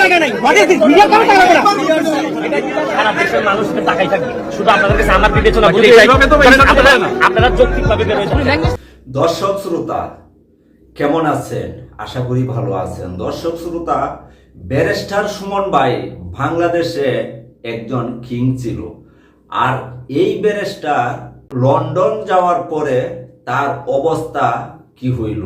জায়গা নাই। What is this media না সারা দেশের মানুষকে তাকাই থাকবে। শুধু আপনাদের কাছে আমার বিবেচনা বলে এইভাবে তো নিতে পারে না। আপনারা যৌক্তিকভাবে দর্শক শ্রোতা কেমন আছেন? আশা করি ভালো আছেন। দর্শক শ্রোতা ব্যারিস্টার সুমন ভাই বাংলাদেশে একজন কিং ছিল। আর এই ব্যারিস্টার লন্ডন যাওয়ার পরে তার অবস্থা কি হইল?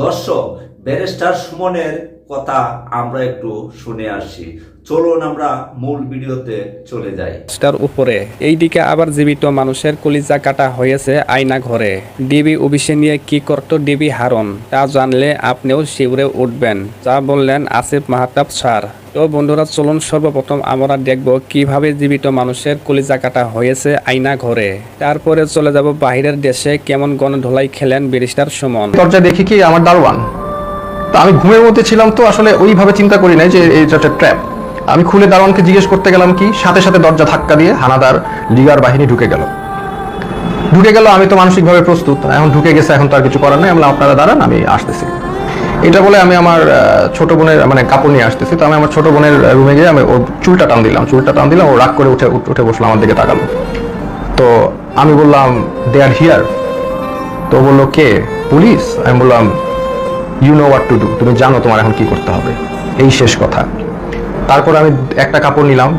দর্শক ব্যারিস্টার সুমনের কথা আমরা একটু শুনে আসি। চলুন আমরা মূল ভিডিওতে চলে যাই। রাস্তার উপরে এইদিকে আবার জীবিত মানুষের কলিজা কাটা হয়েছে আয়না ঘরে। ডিবি অফিসে নিয়ে কি করত ডিবি হারন তা জানলে আপনিও শিউরে উঠবেন যা বললেন আসিফ মাহাতাব স্যার। তো বন্ধুরা চলুন সর্বপ্রথম আমরা দেখব কীভাবে জীবিত মানুষের কলিজা কাটা হয়েছে আয়না ঘরে। তারপরে চলে যাব বাহিরের দেশে কেমন গণধোলাই খেলেন ব্যারিস্টার সুমন। দরজা দেখি কি আমার দারোয়ান? আমি ঘুমের মধ্যে ছিলাম তো আসলে ওইভাবে চিন্তা করি নাই যে এটা একটা ট্র্যাপ আমি খুলে দারোয়ানকে জিজ্ঞেস করতে গেলাম কি সাথে সাথে দরজা ধাক্কা দিয়ে হানাদার লিগার বাহিনী ঢুকে গেল। ঢুকে গেল আমি তো মানসিকভাবে প্রস্তুত এখন ঢুকে গেছে এখন তো আর কিছু করার নেই আমি বললাম, আপনারা দাঁড়ান আমি আসতেছি। এটা বলে আমি আমার ছোট বোনের মানে কাপড় নিয়ে আসতেছি তো আমি আমার ছোট বোনের রুমে গিয়ে আমি ওর চুলটা টান দিলাম চুলটা টান দিলাম ও রাগ করে উঠে উঠে বসল আমার দিকে তাকালো। তো আমি বললাম দে আর হিয়ার তো বলল কে? পুলিশ আমি বললাম you know what to do তুমি জানো তোমার এখন কি করতে হবে। এই শেষ কথা। তারপর আমি একটা কাপড় নিলাম,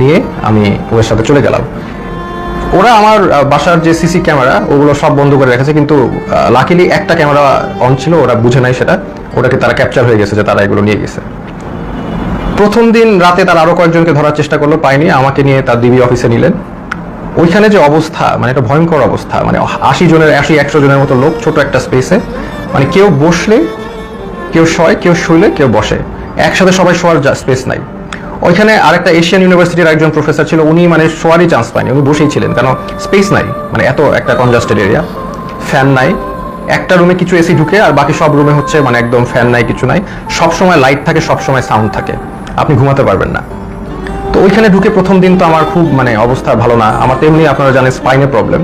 নিয়ে আমি ওদের সাথে চলে গেলাম। ওরা আমার বাসার যে সিসি ক্যামেরা, ওগুলো সব বন্ধ করে রেখেছে, কিন্তু লাকিলি একটা ক্যামেরা অন ছিল, ওরা বুঝে নাই সেটা। ওটাকে তারা ক্যাপচার হয়ে গেছে যে তারা এগুলো নিয়ে গেছে। প্রথম দিন রাতে তারা আরও কয়েকজনকে ধরার চেষ্টা করল, পায়নি। আমাকে নিয়ে তার ডিবি অফিসে নিলেন। ওইখানে যে অবস্থা মানে একটা ভয়ঙ্কর অবস্থা। মানে আশি জনের, আশি, একশো জনের মতো লোক, ছোট একটা স্পেসে মানে কেউ বসলে কেউ শয়, কেউ শুইলে কেউ বসে। একসাথে সবাই শোয়ার স্পেস নাই। ওইখানে আরেকটা এশিয়ান ইউনিভার্সিটির একজন প্রফেসর ছিল, উনি মানে শোয়ারই চান্স পায়নি, উনি বসেই ছিলেন, কেন স্পেস নাই মানে এত একটা কনজাস্টেড এরিয়া ফ্যান নাই। একটা রুমে কিছু এসি ঢুকে, আর বাকি সব রুমে হচ্ছে মানে একদম ফ্যান নাই, কিছু নাই। সব সময় লাইট থাকে সব সময় সাউন্ড থাকে। আপনি ঘুমাতে পারবেন না। তো ওইখানে ঢুকে প্রথম দিন তো আমার খুব মানে অবস্থা ভালো না, আমার তো এমনি আপনারা জানেন স্পাইনে প্রবলেম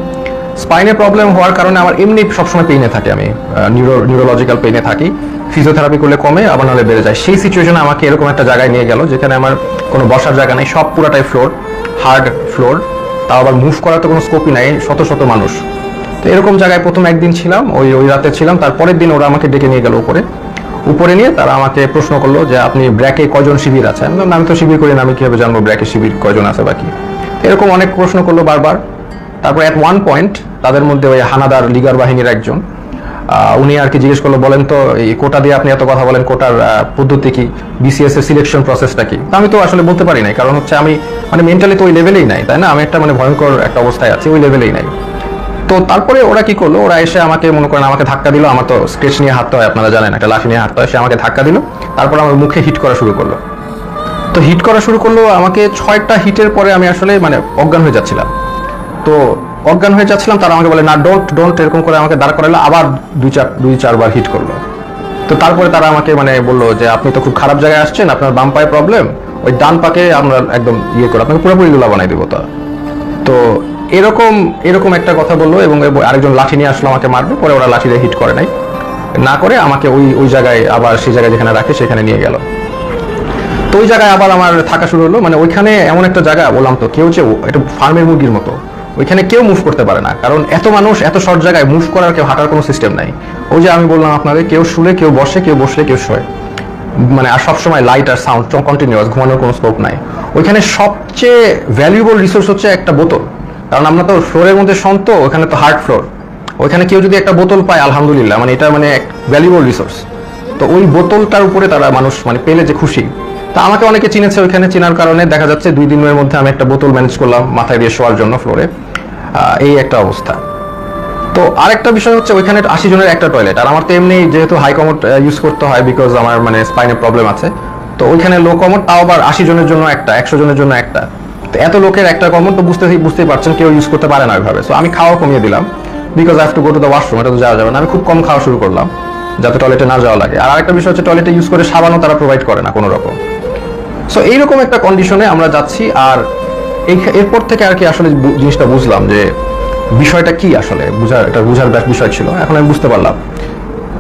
স্পাইনে প্রবলেম হওয়ার কারণে আমার এমনি সবসময় পেইনে থাকে আমি নিউরো নিউরোলজিক্যাল পেইনে থাকি। ফিজিওথেরাপি করলে কমে, আবার নাহলে বেড়ে যায়। সেই সিচুয়েশনে আমাকে এরকম একটা জায়গায় নিয়ে গেল, যেখানে আমার কোনো বসার জায়গা নেই, সব পুরাটাই ফ্লোর হার্ড ফ্লোর তাও আবার মুভ করার তো কোনো স্কোপই নাই, শত শত মানুষ। তো এরকম জায়গায় প্রথম একদিন ছিলাম, ওই ওই রাতে ছিলাম, তারপরের দিন ওরা আমাকে ডেকে নিয়ে গেল উপরে। উপরে নিয়ে তারা আমাকে প্রশ্ন করল যে, আপনি ব্র্যাকে কজন শিবির আছে আমি তো শিবির করি না, আমি কীভাবে জানব ব্র্যাকে শিবির কজন আছে বাকি এরকম অনেক প্রশ্ন করল বারবার। তারপর অ্যাট ওয়ান পয়েন্ট তাদের মধ্যে ওই হানাদার লিগার বাহিনীর একজন উনি আর কি জিজ্ঞেস করল, বলেন তো, এই কোটা দিয়ে আপনি এত কথা বলেন, কোটার পদ্ধতি কি? বিসিএস এর সিলেকশন প্রসেসটা কি? আমি তো আসলে বলতে পারি নাই, কারণ হচ্ছে আমি মানে মেন্টালি তো ওই লেভেলেই নাই, তাই না? আমি একটা মানে ভয়ঙ্কর একটা অবস্থায় আছি, ওই লেভেলেই নাই। তো তারপরে ওরা কি করল? ওরা এসে আমাকে, মনে করেন, আমাকে ধাক্কা দিল, আমার তো স্কেচ নিয়ে হাঁটতে হয়, আপনারা জানেন, একটা লাঠি নিয়ে হাঁটতে হয়, সে আমাকে ধাক্কা দিল, তারপর আমার মুখে হিট করা শুরু করল। তো হিট করা শুরু করল, আমাকে ছয়টা হিটের পরে আমি আসলে মানে অজ্ঞান হয়ে যাচ্ছিলাম। তো অজ্ঞান হয়ে যাচ্ছিলাম, তারা আমাকে বলে, না ডোন্ট ডোন্ট এরকম করে আমাকে দাঁড় করালো, আবার দুই চার, দুই চারবার হিট করল। তো তারপরে তারা আমাকে মানে বলল যে, আপনি তো খুব খারাপ জায়গায় আসছেন, আপনার বাম পায়ে প্রবলেম ওই ডান পাকে আমরা একদম ইয়ে করে, আপনাকে পুরোপুরি লুলা বানাই দেবো তা। তো এরকম এরকম একটা কথা বলল এবং আরেকজন লাঠি নিয়ে আসলো আমাকে মারবে পরে ওরা লাঠি দিয়ে হিট করে নাই। না করে আমাকে ওই ওই জায়গায় আবার সেই জায়গায় যেখানে রাখে, সেখানে নিয়ে গেল। তো ওই জায়গায় আবার আমার থাকা শুরু হলো মানে ওইখানে এমন একটা জায়গা, বললাম তো, কেউ যে একটা ফার্মের মুরগির মতো। ওইখানে কেউ মুভ করতে পারে না। কারণ এত মানুষ, এত শর্ট জায়গায় মুভ করার কেউ হাঁটার কোনো সিস্টেম নাই। ওই যে আমি বললাম আপনাদের, কেউ শুলে, কেউ বসে, কেউ বসলে কেউ শোয়। মানে আর সবসময় লাইট আর সাউন্ড কন্টিনিউয়াস ঘুমানোর কোনো স্কোপ নাই। ওইখানে সবচেয়ে ভ্যালুয়েবল রিসোর্স হচ্ছে একটা বোতল। কারণ আমরা তো ফ্লোরের মধ্যে সন্ত ওখানে তো হার্ড ফ্লোর ওইখানে কেউ যদি একটা বোতল পায়, আলহামদুলিল্লাহ মানে এটা মানে ভ্যালুয়েবল রিসোর্স তো ওই বোতলটার উপরে তারা মানুষ মানে পেলে যে খুশি। তা আমাকে অনেকে চিনেছে ওইখানে, চেনার কারণে। দেখা যাচ্ছে দুই দিনের মধ্যে আমি একটা বোতল ম্যানেজ করলাম মাথায় দিয়ে শোয়ার জন্য ফ্লোরে এই একটা অবস্থা। তো আরেকটা বিষয় হচ্ছে ওইখানে আশি জনের একটা টয়লেট আর আমার তো এমনি যেহেতু হাই কমোড ইউজ করতে হয় বিকজ আমার মানে স্পাইনের প্রবলেম আছে। তো ওইখানে লো কমোড তাও আবার আশি জনের জন্য একটা, একশো জনের জন্য একটা। তো এত লোকের একটা কমোড তো বুঝতে, বুঝতেই পারছেন, কেউ ইউজ করতে পারে না ওইভাবে। সো আমি খাওয়া কমিয়ে দিলাম because I to go to the washroom এটা তো যাওয়া যাবে না। আমি খুব কম খাওয়া শুরু করলাম যাতে টয়লেটে না যাওয়া লাগে। আর আরেকটা বিষয় হচ্ছে টয়লেটে ইউজ করে সাবানও তারা প্রোভাইড করে না কোনো রকম সো এইরকম একটা কন্ডিশনে আমরা যাচ্ছি, আর এরপর থেকে আর কি আসলে জিনিসটা বুঝলাম যে বিষয়টা কি আসলে? বুঝার এটা বুঝার ব্যাস- বিষয় ছিল। এখন আমি বুঝতে পারলাম।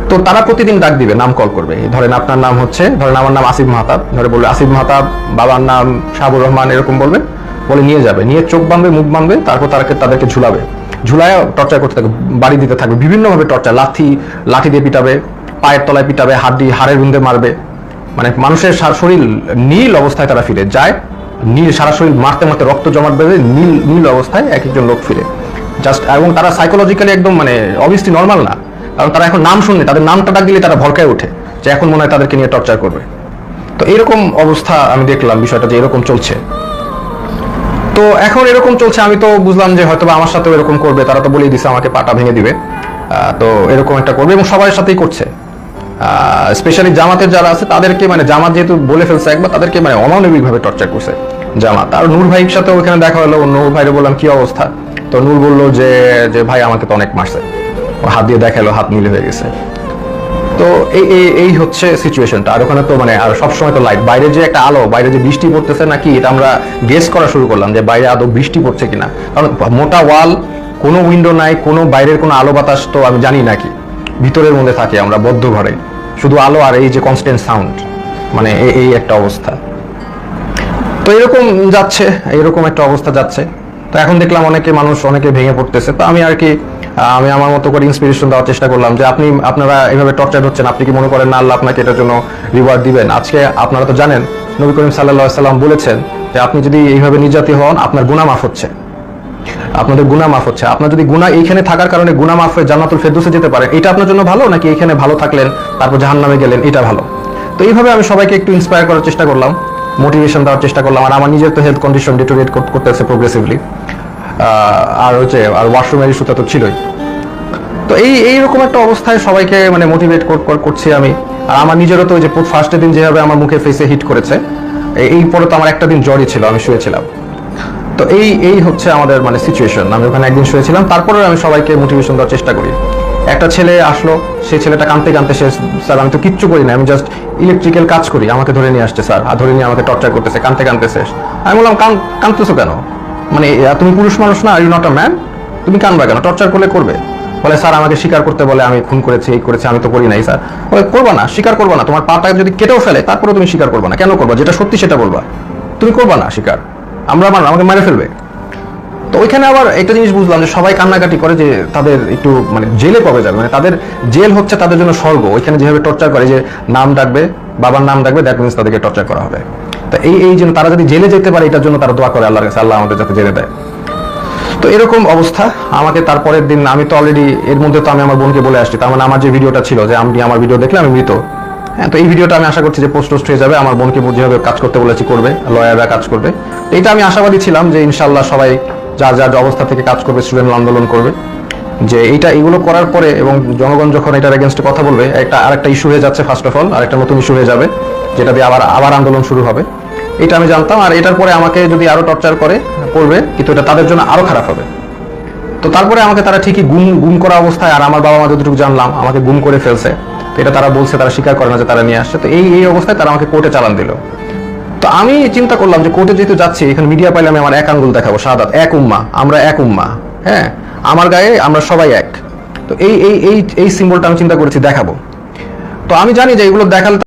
তো তারা প্রতিদিন ডাক দিবে, নাম কল করবে। ধরেন আপনার নাম হচ্ছে, ধরেন আমার নাম আসিফ মাহতাব। ধরে বলবে, আসিফ মাহতাব, বাবার নাম শাহুর রহমান, এরকম বলবে। বলে নিয়ে যাবে। নিয়ে চোখ বাঁধবে, মুখ বাঁধবে, তারপর তারাকে, তাদেরকে ঝুলাবে। ঝুলায় টর্চার করতে থাকবে, বাড়ি দিতে থাকবে। বিভিন্নভাবে টর্চার। লাঠি লাঠি দিয়ে পিটাবে, পায়ের তলায় পিটাবে হাত দিয়ে হাড়ের বিন্দে মারবে। মানে মানুষের শরীর নীল অবস্থায় তারা ফিরে যায়। নীল সারা শরীর মারতে মারতে রক্ত জমাট বেঁধে নীল নীল অবস্থায় এক একজন লোক ফিরে। জাস্ট এবং তারা সাইকোলজিক্যালি একদম মানে অবভিয়াসলি নর্মাল না। কারণ তারা এখন নাম শুনলে, তাদের নামটা ডাক দিলে তারা ভরকায় ওঠে যে এখন মনে হয় তাদেরকে নিয়ে টর্চার করবে। তো এরকম অবস্থা আমি দেখলাম, বিষয়টা যে এরকম চলছে। তো এখন এরকম চলছে, আমি তো বুঝলাম যে হয়তো আমার সাথেও এরকম করবে, তারা তো বলেই দিছে আমাকে পাটা ভেঙে দিবে। তো এরকম একটা করবে এবং সবার সাথেই করছে। স্পেশালি জামাতের যারা আছে, তাদেরকে মানে জামাত যেহেতু বলে ফেলছে একবার, তাদেরকে মানে অমানবিকভাবে টর্চার করছে জামাত। আর নূর ভাইয়ের সাথে ওখানে দেখা হলো, নূর ভাইরে বললাম, কি অবস্থা? তো নূর বলল যে যে ভাই আমাকে তো অনেক মারছে। হাত দিয়ে দেখাল, হাত মিলে হয়ে গেছে। তো এই এই হচ্ছে সিচুয়েশনটা আর ওখানে তো মানে আর সবসময় তো লাইট বাইরে যে একটা আলো, বাইরে যে বৃষ্টি পড়তেছে নাকি, এটা আমরা গেস করা শুরু করলাম যে বাইরে আদৌ বৃষ্টি পড়ছে কিনা। কারণ মোটা ওয়াল কোনো উইন্ডো নাই, কোনো বাইরের কোনো আলো বাতাস তো আমি জানি নাকি ভিতরের মধ্যে থাকি, আমরা বদ্ধ ঘরে। শুধু আলো আর এই যে কনস্ট্যান্ট সাউন্ড মানে এই- একটা অবস্থা। তো এরকম যাচ্ছে, এরকম একটা অবস্থা যাচ্ছে। তো এখন দেখলাম অনেকে মানুষ অনেকে ভেঙে পড়তেছে। তো আমি আর কি আমি আমার মতো করে ইন্সপিরেশন দেওয়ার চেষ্টা করলাম যে আপনি, আপনারা এভাবে টর্চার হচ্ছেন, আপনি কি মনে করেন না আল্লাহ আপনাকে এটার জন্য রিওয়ার্ড দিবেন? আজকে আপনারা তো জানেন, নবী করিম সাল্লাহ সাল্লাম বলেছেন যে আপনি যদি এইভাবে নির্যাতিত হন, আপনার গুনাহ মাফ হচ্ছে। আপনাদের গুনাহ মাফ হচ্ছে। আপনার যদি গুনাহ এইখানে থাকার কারণে গুনাহ মাফ হয়ে জান্নাতুল ফেরদৌসে যেতে পারে, এটা আপনার জন্য ভালো নাকি এইখানে ভালো থাকলেন, তারপর জাহান্নামে গেলেন, এটা ভালো? তো এইভাবে আমি সবাইকে একটু ইন্সপায়ার করার চেষ্টা করলাম মোটিভেশন দেওয়ার চেষ্টা করলাম, আর আমার নিজের তো হেলথ কন্ডিশন ডিটোরিয়েট করতেছে প্রোগ্রেসিভলি আর হচ্ছে, আর ওয়াশরুমের ইস্যুটা তো ছিলই। তো এই, এইরকম একটা অবস্থায় সবাইকে মানে মোটিভেট করছি আমি। আর আমার নিজেরও তো ওই যে ফার্স্টের দিন যেভাবে আমার মুখে ফেসে হিট করেছে এই পরে তো আমার একটা দিন জ্বরই ছিল, আমি শুয়েছিলাম। তো এই এই হচ্ছে আমাদের মানে সিচুয়েশন আমি ওখানে একদিন শুয়েছিলাম তারপরে আমি সবাইকে মোটিভেশন দেওয়ার চেষ্টা করি। একটা ছেলে আসলো, সেই ছেলেটা কাঁদতে কাঁদতে সে, স্যার, আমি তো কিচ্ছু করি না, আমি জাস্ট ইলেকট্রিক্যাল কাজ করি, আমাকে ধরে নিয়ে আসছে, স্যার, আর ধরে নিয়ে আমাকে টর্চার করতেছে, কাঁদতে কাঁদতে শেষ। আমি বললাম, কান, কাঁদতেছো কেন? মানে তুমি পুরুষ মানুষ না are you not a man তুমি কানবা কেন? টর্চার করলে করবে। বলে, স্যার, আমাকে স্বীকার করতে বলে, আমি খুন করেছি, এই করেছি, আমি তো করি নাই, স্যার। বলে, করবা না স্বীকার করবা না, তোমার পাটা যদি কেটেও ফেলে তারপরে তুমি স্বীকার করবা না। কেন করবা? যেটা সত্যি সেটা বলবা। তুমি করবা না স্বীকার আমরা মারলাম, আমাকে মেরে ফেলবে। তো ওইখানে আবার একটা জিনিস বুঝলাম যে সবাই কান্নাকাটি করে যে তাদের একটু মানে জেলে কবে যাবে? মানে তাদের জেল হচ্ছে তাদের জন্য স্বর্গ। ওইখানে যেভাবে টর্চার করে যে নাম ডাকবে, বাবার নাম ডাকবে দ্যাট মিনস তাদেরকে টর্চার করা হবে। তা এই এই জন্য তারা যদি জেলে যেতে পারে, এটার জন্য তারা দোয়া করে আল্লাহর কাছে, আল্লাহ আমাদের যাতে জেলে দেয়। তো এরকম অবস্থা। আমাকে তারপরের দিন, আমি তো অলরেডি এর মধ্যে তো আমি আমার বোনকে বলে আসছি। তার মানে আমার যে ভিডিওটা ছিল, যে আমি আমার ভিডিও দেখলে আমি মৃত। হ্যাঁ তো এই ভিডিওটা আমি আশা করছি যে পোস্ট টোস্ট হয়ে যাবে। আমার বোনকে যেভাবে কাজ করতে বলেছি, করবে, লয়াররা কাজ করবে। এটা আমি আশাবাদী ছিলাম যে ইনশাল্লাহ সবাই যার যার অবস্থা থেকে কাজ করবে স্টুডেন্ট আন্দোলন করবে। যে এইটা এগুলো করার পরে এবং জনগণ যখন এটার এগেনস্টে কথা বলবে, একটা আরেকটা ইস্যু হয়ে যাচ্ছে ফার্স্ট অফ অল আরেকটা নতুন ইস্যু হয়ে যাবে, যেটা দিয়ে আবার আবার আন্দোলন শুরু হবে। এটা আমি জানতাম আর এটার পরে আমাকে যদি আরও টর্চার করে, করবে, কিন্তু এটা তাদের জন্য আরও খারাপ হবে। তো তারপরে আমাকে তারা ঠিকই গুম গুম করা অবস্থায়, আর আমার বাবা মা যতটুকু জানলাম, আমাকে গুম করে ফেলছে। তো এটা তারা বলছে, তারা স্বীকার করে না যে তারা নিয়ে আসছে। তো এই এই অবস্থায় তারা আমাকে কোর্টে চালান দিল। তো আমি চিন্তা করলাম যে কোর্টে যেহেতু যাচ্ছি, এখানে মিডিয়া পাইলে আমি আমার এক আঙ্গুল দেখাবো, সাদাত, এক উম্মা, আমরা এক উম্মা হ্যাঁ? আমার গায়ে আমরা সবাই এক। তো এই এই এই এই সিম্বলটা আমি চিন্তা করেছি, দেখাবো। তো আমি জানি যে এগুলো দেখালে